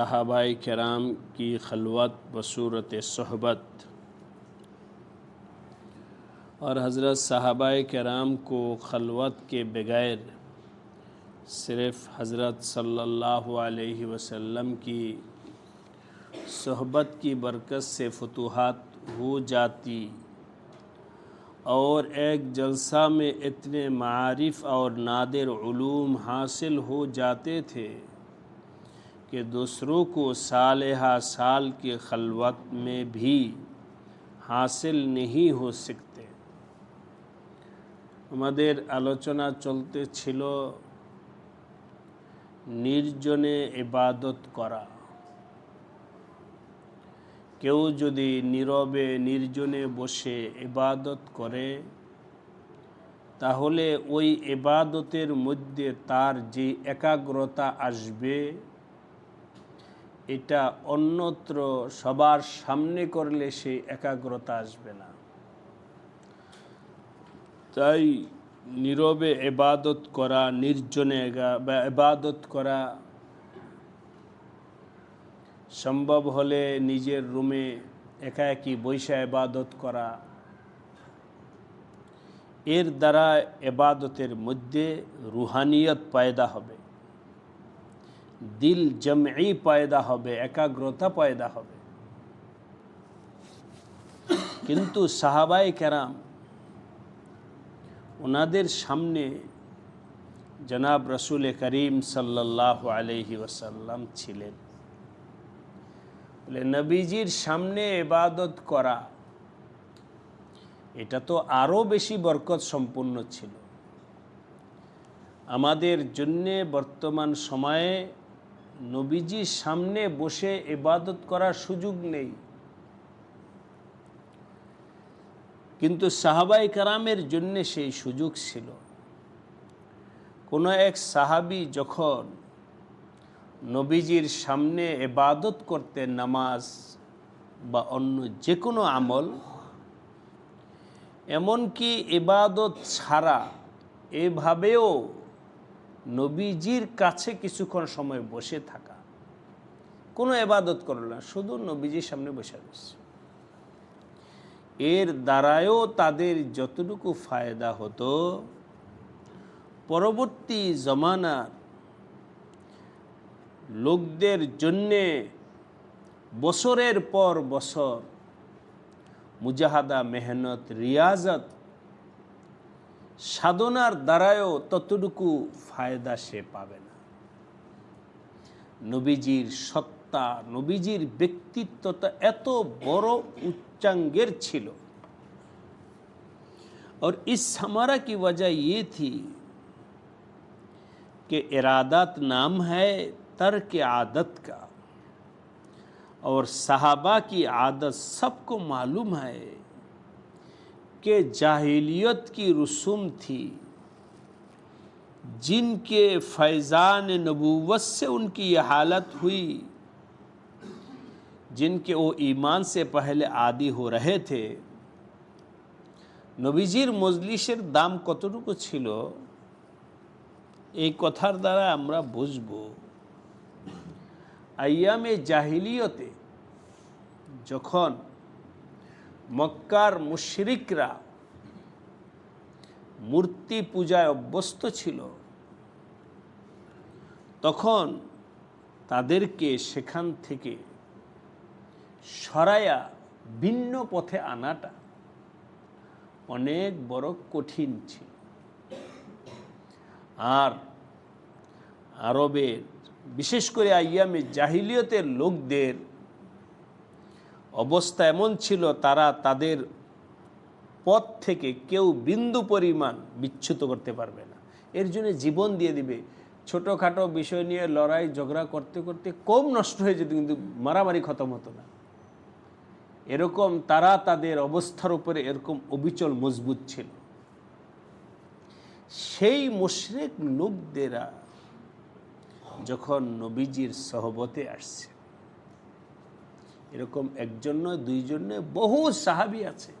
صحابہ کرام کی خلوت بصورت صحبت اور حضرت صحابہ کرام کو خلوت کے بغیر صرف حضرت صلی اللہ علیہ وسلم کی صحبت کی برکت سے فتوحات ہو جاتی اور ایک جلسہ میں اتنے معارف اور نادر علوم حاصل ہو جاتے تھے۔ कि दूसरों को साल साल के खलवत में भी হাসিল नहीं हो सकते আমাদের আলোচনা চলতে ছিল নির্জনে ইবাদত করা কেউ যদি নীরবে নির্জনে বসে ইবাদত করে তাহলে ওই ইবাদতের মধ্যে তার যে একাগ্রতা আসবে এটা অন্যত্র সবার সামনে করলে সে একাগ্রতা আসবে না। তাই নীরবে এবাদত করা, নির্জনে বা এবাদত করা সম্ভব হলে নিজের রুমে একা একই বৈশা এবাদত করা। এর দ্বারা এবাদতের মধ্যে রুহানিয়ত পায়দা হবে। দিল জমই পায়দা হবে, একাগ্রতা পায়দা হবে। কিন্তু সাহাবাই কেরাম ওনাদের সামনে জনাব রসুল করিম সাল্লাহ আলহি ওসাল্লাম ছিলেন। বলে, নবীজির সামনে এবাদত করা, এটা তো আরও বেশি বরকত সম্পূর্ণ ছিল। আমাদের জন্যে বর্তমান সময়ে নবীজির সামনে বসে এবাদত করার সুযোগ নেই। কিন্তু সাহাবাই কারামের জন্যে সেই সুযোগ ছিল। কোনো এক সাহাবি যখন নবীজির সামনে এবাদত করতে নামাজ বা অন্য যে কোনো আমল, এমনকি এবাদত ছাড়া এভাবেও নবীজির কাছে কিছুক্ষণ সময় বসে থাকা। কোনো এবাদত করল না, শুধু নবীজির সামনে বসে রয়েছে। এর দ্বারাও তাদের যতটুকু ফায়দা হতো, পরবর্তী জমানার লোকদের জন্যে বছরের পর বছর মুজাহাদা, মেহনত, রিয়াজত সাধনার দ্বারাও ততটুকু ফায়দা সে পাবে না নবীজির সত্তা নবীজির ব্যক্তিত্বটা এত বড় उच्चांगेर छिलो और इस हमारा की वजह ये थी कि इरादत नाम है तर्क आदत का और सहाबा की आदत सबको मालूम है کے جاہلیت کی رسوم تھی، جن کے فیضان نبوت سے ان کی یہ حالت ہوئی، جن کے وہ ایمان سے پہلے عادی ہو رہے تھے۔ نبیزیر جی، মজলিসের دام কতটুকু ছিল এই কথার দ্বারা আমরা বুঝব আইয়ামে জাহিলিয়তে যখন মক্কার মুশরিকরা মূর্তি পূজায় অভ্যস্ত ছিল। তখন তাদেরকে সেখান থেকে সরাইয়া ভিন্ন পথে আনাটা অনেক বড় কঠিন ছিল। আর আরবের, বিশেষ করে আইয়ামে জাহিলিয়তের লোকদের অবস্থা এমন ছিল, তারা তাদের পথ থেকে কেউ বিন্দু পরিমাণ বিচ্যুত করতে পারবে না। এর জন্য জীবন দিয়ে দিবে। ছোটোখাটো বিষয় নিয়ে লড়াই, ঝগড়া করতে করতে কম নষ্ট হয়ে যেত, কিন্তু মারামারি খতম হতো না। এরকম তারা তাদের অবস্থার উপরে এরকম অবিচল মজবুত ছিল। সেই মুশরেক লোকদেরা যখন নবীজির সহবতে আসছে এরকম একজন নয়, দুইজন নয়, বহু সাহাবি আছে।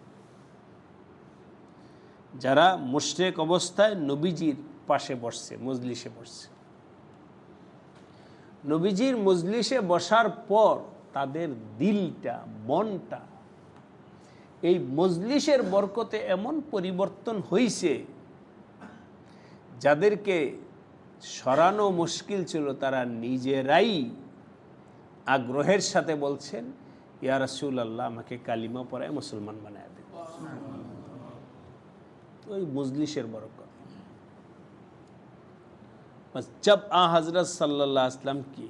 যারা মুশরেক অবস্থায় নবীজির পাশে বসছে, মজলিসে বসছে। নবীজির মজলিসে বসার পর তাদের দিলটা, মনটা এই মজলিসের বরকতে এমন পরিবর্তন হয়েছে যাদেরকে সরানো মুশকিল ছিল, তারা নিজেরাই আগ্রহের সাথে বলছেন یا رسول اللہ مکہ কালিমা পড়ায় مسلمان بنایا دے مزلی شیر বরকত بس جب آ حضرت صلی اللہ علیہ وسلم کی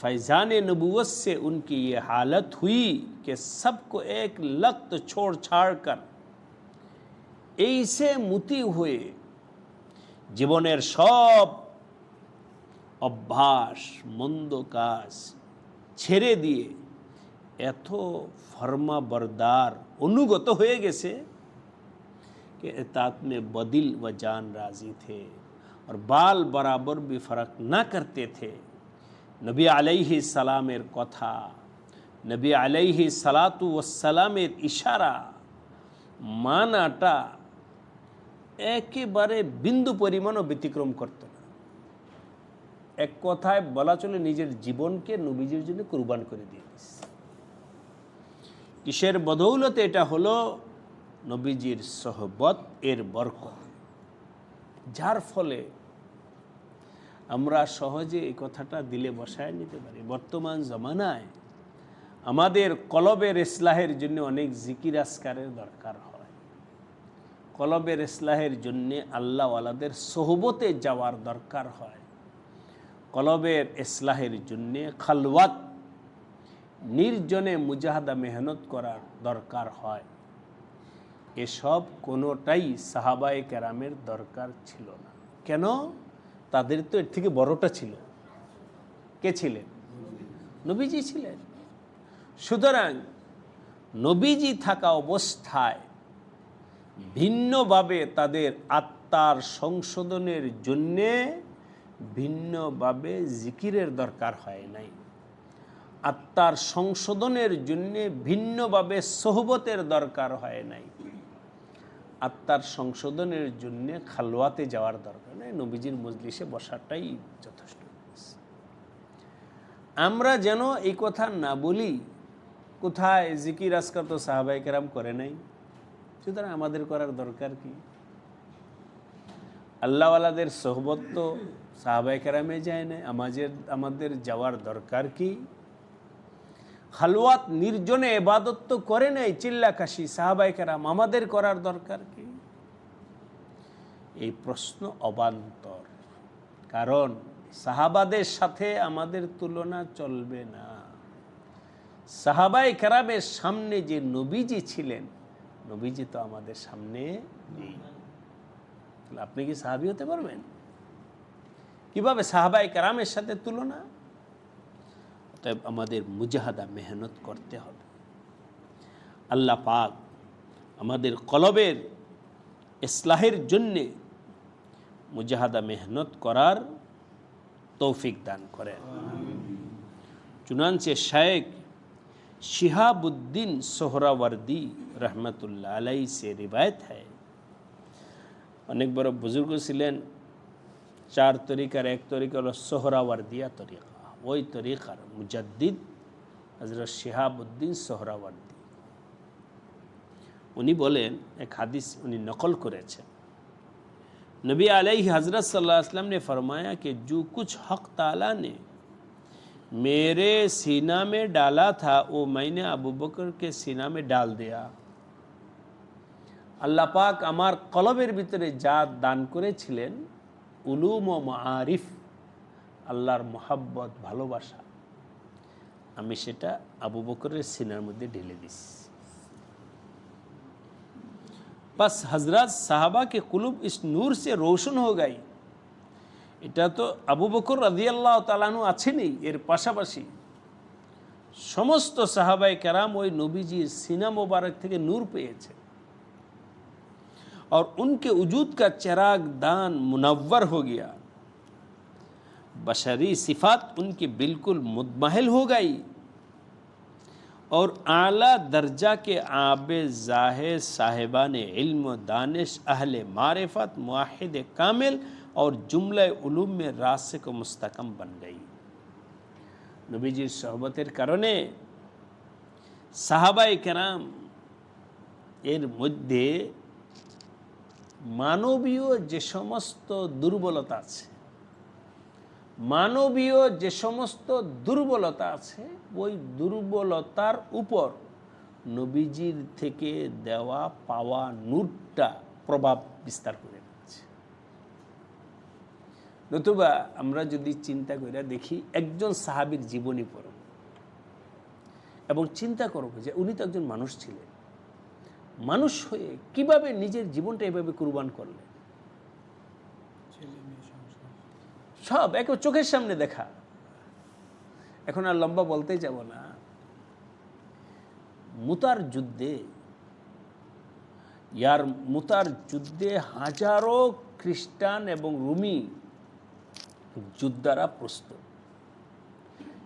فیضان نبوت سے ان کی یہ حالت ہوئی کہ سب کو ایک لخت چھوڑ چھاڑ کر ایسے متی ہوئে জীবনের সব অভ্যাস মন্দ کاس چھیرے دیے بردار انوگت ہوئے گیسے کہ بدل و جان راضی تھے اور بال برابر بھی فرق نہ کرتے تھے۔ سلام علیہ سلاتو و سلام اشارہ، مان آٹا ایک بارے بندو پریمکرم کرت نا ایک کتائی بلا چلے جیبن کے نبیجر قربان کر دیا কিসের বদৌলতে এটা হলো নবীজির সহবত, এর বরকত। যার ফলে আমরা সহজে এই কথাটা দিলে বসায় নিতে পারি। বর্তমান জমানায় আমাদের কলবের ইসলাহের জন্য অনেক জিকির আসকারের দরকার হয়। কলবের ইসলাহের জন্যে আল্লাহওয়ালাদের সোহবতে যাওয়ার দরকার হয়। কলবের ইসলাহের জন্যে খালওয়াত নির্জনে মুজাহাদা মেহনত করার দরকার হয়। এসব কোনোটাই সাহাবায়ে কেরামের দরকার ছিল না। কেন? তাদের তো এর থেকে বড়টা ছিল। কে ছিলেন? নবীজি ছিলেন। সুতরাং নবীজি থাকা অবস্থায় ভিন্নভাবে তাদের আত্মার সংশোধনের জন্যে ভিন্নভাবে জিকিরের দরকার হয় নাই। আত্মার সংশোধনের জন্যে ভিন্নভাবে সহবতের দরকার হয় নাই। আত্মার সংশোধনের জন্যে খালোয়াতে যাওয়ার দরকার নেই। নবীজির মজলিসে বসাটাই যথেষ্ট। আমরা যেন এই কথা না বলি, কোথায় জিকির আজকাল তো সাহাবাই কেরাম করে নাই। সুতরাং আমাদের করার দরকার কি? আল্লাহওয়ালাদের সোহবত তো সাহাবাই কেরামে যায় না আমাদের আমাদের যাওয়ার দরকার কি? খালওয়াত নির্জনে এবাদত তো করে নাই চিল্লাকাশি সাহাবাই কেরাম, আমাদের করার দরকার কি? এই প্রশ্ন অবান্তর। কারণ সাহাবাদের সাথে আমাদের তুলনা চলবে না। সাহাবাই কেরামের সামনে যে নবীজি ছিলেন, নবীজি তো আমাদের সামনে নেই। আপনি কি সাহাবি হতে পারবেন? কীভাবে সাহাবাই কেরামের সাথে তুলনা? অতএব আমাদের মুজাহাদা মেহনত করতে হবে আল্লাহ পাক আমাদের কলবের ইসলাহের জন্যে মুজাহাদা মেহনত করার তৌফিক দান করেন चुनानचे शायक शिहाबुद्दीन सोहरावर्दी রহমতুল্লাহ আলাই সে রিবায়ত হয় অনেক বড় বুজুর্গ ছিলেন চার তরিকার এক তরিকা হলো সোহরাওয়ার্দিয়া তরিকা ওই তরিকার মুজাদ্দিদ হজরত শিহাবুদ্দিন সোহরাওয়ার্দি উনি বলেন এক হাদিস উনি নকল করেছেন नबी अलैहि हज़रत सल्लल्लाहु अलैहि वसल्लम ने फरमाया कि जो कुछ हक ताला ने मेरे सीना में डाला था वो मैंने अबू बकर के सीना में डाल दिया আল্লাহ পাক আমার কলবের ভিতরে যা দান করেছিলেন উলুম ও মারিফ আল্লাহর মোহাব্বত ভালোবাসা আমি সেটা আবু বকরের সিনার মধ্যে ঢেলে দিছি बस हजरत साहबा के कुलुब इस नूर से रोशन हो गई এটা তো আবু বকর রাজিয়াল্লাহ তালানু আছেনই এর পাশাপাশি সমস্ত সাহাবাই কেরাম ওই নবীজির সিনা মোবারক থেকে নূর পেয়েছে और उनके वजूद का चिराग दान मुनव्वर हो गया بشری صفات ان کی بالکل مدمحل ہو گئی۔ اور اعلیٰ درجہ کے آب ظاہر صاحبان علم و دانش اہل معرفت معاہد کامل اور جملہ علوم میں راسک کو مستقم بن گئی۔ نبی جی صحبت کرنے সাহাবাই کرام، ایر مدے مانویوں যে সমস্ত دربلتا আছে মানবীয় যে সমস্ত দুর্বলতা আছে, ওই দুর্বলতার উপর নবীজির থেকে দেওয়া, পাওয়া নূরটা প্রভাব বিস্তার করে রেখেছে নতুবা আমরা যদি চিন্তা করে দেখি, একজন সাহাবীর জীবনী পড়ব এবং চিন্তা করব যে উনি তো একজন মানুষ ছিলেন। মানুষ হয়ে কীভাবে নিজের জীবনটা এভাবে কুরবান করলেন? সব একে চোখের সামনে দেখা। এখন আর লম্বা বলতেই যাব না। মুতার যুদ্ধে, ইয়ার মুতার যুদ্ধে হাজারো খ্রিস্টান এবং রুমি যোদ্ধারা প্রস্তুত।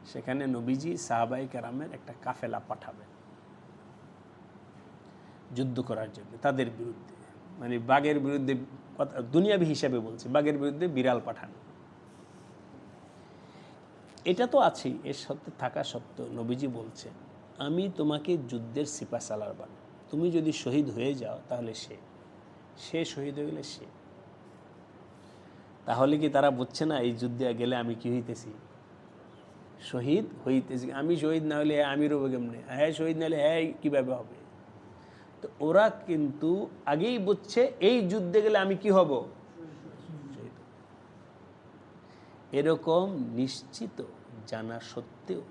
সেখানে নবীজি সাহাবাই কেরামের একটা কাফেলা পাঠাবেন। যুদ্ধ করার জন্য, তাদের বিরুদ্ধে। মানে বাঘের বিরুদ্ধে দুনিয়াবি হিসাবে বলছি, বাঘের বিরুদ্ধে বিড়াল পাঠান। এটা তো আছেই, এর সত্ত্বে থাকা সত্ত্বেও নবীজি বলছে, আমি তোমাকে যুদ্ধের সিপা সালার বানাবো। তুমি যদি শহীদ হয়ে যাও তাহলে সে সে শহীদ হয়ে গেলে সে। তাহলে কি তারা বুঝছে না এই যুদ্ধে গেলে আমি কি হইতেছি? শহীদ হইতেছি। আমি শহীদ না হলে আমি রবো কেমনে? হ্যাঁ শহীদ না হলে হ্যাঁ কীভাবে হবে? তো ওরা কিন্তু আগেই বুঝছে, এই যুদ্ধে গেলে আমি কি হব শহীদ। এরকম নিশ্চিত জানা সত্ত্বেও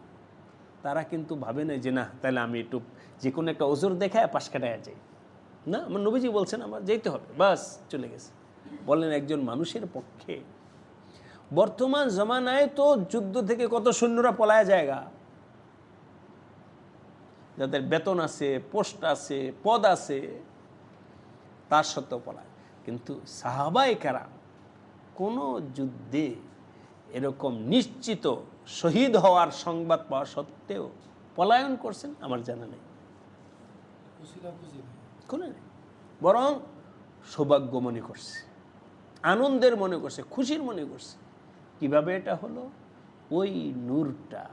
তারা কিন্তু ভাবে না যে, না, তাহলে আমি একটু যে কোনো একটা ওজোর দেখায় পাশ কাটায় যাই। না, আমার নবীজি বলছেন, আমার যেতে হবে। বাস, চলে গেছে। বলেন একজন মানুষের পক্ষে বর্তমান জমানায় তো যুদ্ধ থেকে কত সৈন্যরা পলায় জায়গা যাদের বেতন আছে, পোস্ট আছে, পদ আছে, তার সত্ত্বেও পলায়। কিন্তু সাহাবাই কারা কোনো যুদ্ধে এরকম নিশ্চিত শহীদ হওয়ার সংবাদ পাওয়া সত্ত্বেও পলায়ন করছেন আমার জানা নেই। বরং সৌভাগ্য মনে করছে, আনন্দের মনে করছে, খুশির মনে করছে। কীভাবে এটা হলো? ওই নূরটা।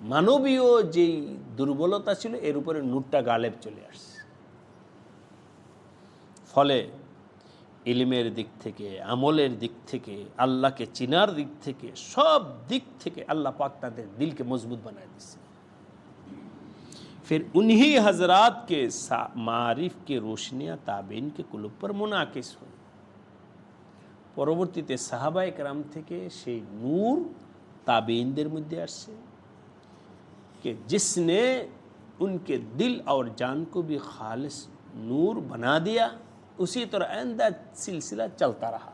মানবীয় যেই দুর্বলতা ছিল, এর উপরে নূরটা গালেব চলে আসছে। ফলে ইলিমের দিক থেকে, আমলের দিক থেকে, আল্লাহকে চিনার দিক থেকে, সব দিক থেকে আল্লাহ পাক তাদের দিলকে মজবুত বানায় দিচ্ছে फिर उन्हीं हजरात के मारिफ के रोशनियाँ ताबेन হয়ে। পরবর্তীতে সাহাবা ক্রাম থেকে সেই নূর তাবেইনদের মধ্যে আসছে। কে জিসনে, উনকে দিল আর জান কো ভি খালিস নূর বানা দিয়া उसी तरह आइंदा सिलसिला चलता रहा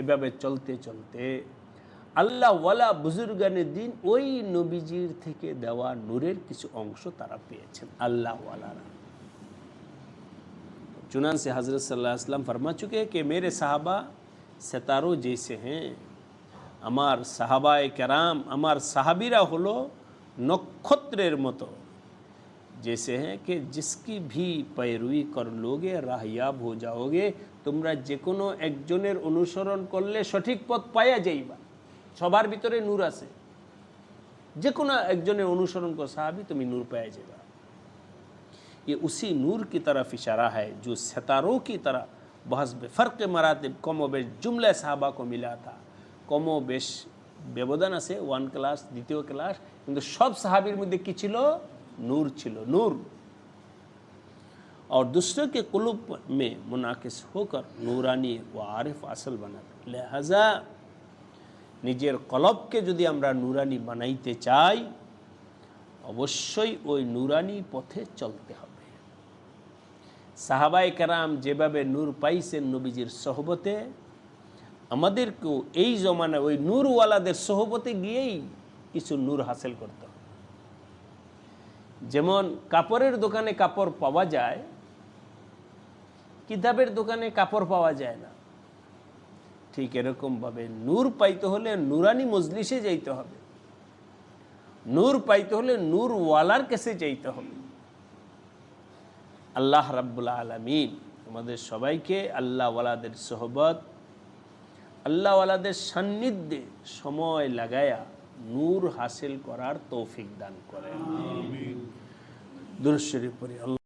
এভাবে চলতে চলতে আল্লাহ ওয়ালা বুজুর্গানের দিন ওই নবীজির থেকে দেওয়া নূরের কিছু অংশ তারা পেয়েছেন আল্লাহ ওয়ালারা चुनान से हज़रत सल्लल्लाहु अलैहि वसल्लम फरमा चुके हैं कि मेरे साहबा सितारों जैसे हैं আমার সাহাবায় কেরাম আমার সাহাবিরা হলো নক্ষত্রের মতো जैसे हैं कि जिसकी भी पैरवी कर लोगे রাহয়াব হো যাওগে তোমরা যে কোনো একজনের অনুসরণ করলে সঠিক পথ পাইয়া যাইবা সবার ভিতরে নূর আছে যে কোনো একজনের অনুসরণ কর সাহাবি তুমি নূর পাইয়া যাবা ये उसी नूर की तरफ इशारा है जो सितारों की तरह बहसब फ़र्क मरातब कम व बेश जुमले साहबा को मिला था কম ও বেশ ব্যবধান আছে ওয়ান ক্লাস দ্বিতীয় ক্লাস কিন্তু সব সাহাবির মধ্যে কি ছিল নূর ছিল নূর और दूसरों के कुलूब में मुनाकिस होकर नूरानी व आरिफ असल बना लिहाजा নিজের কলবকে যদি আমরা নুরানি বানাইতে চাই অবশ্যই ওই নুরানি পথে চলতে হবে সাহাবাই কারাম যেভাবে নূর পাইছেন নবীজির সহবতে আমাদেরকেও এই জমানায় ওই নূরওয়ালাদের সহবতে গিয়েই কিছু নূর হাসিল করতে হবে যেমন কাপড়ের দোকানে কাপড় পাওয়া যায়, কিতাবের দোকানে কাপড় পাওয়া যায় না। ঠিক এরকমভাবে নূর পাইতে হলে নুরানি মজলিসে যাইতে হবে। নূর পাইতে হলে নূর ওয়ালার কাছে যাইতে হবে। আল্লাহ রাব্বুল আলমিন আমাদের সবাইকে আল্লাহওয়ালাদের সোহবত, আল্লাহওয়ালাদের সান্নিধ্যে সময় লাগায়া নূর হাসিল করার তৌফিক দান করেন। দুরশ্বরী পড়ি আল্লাহ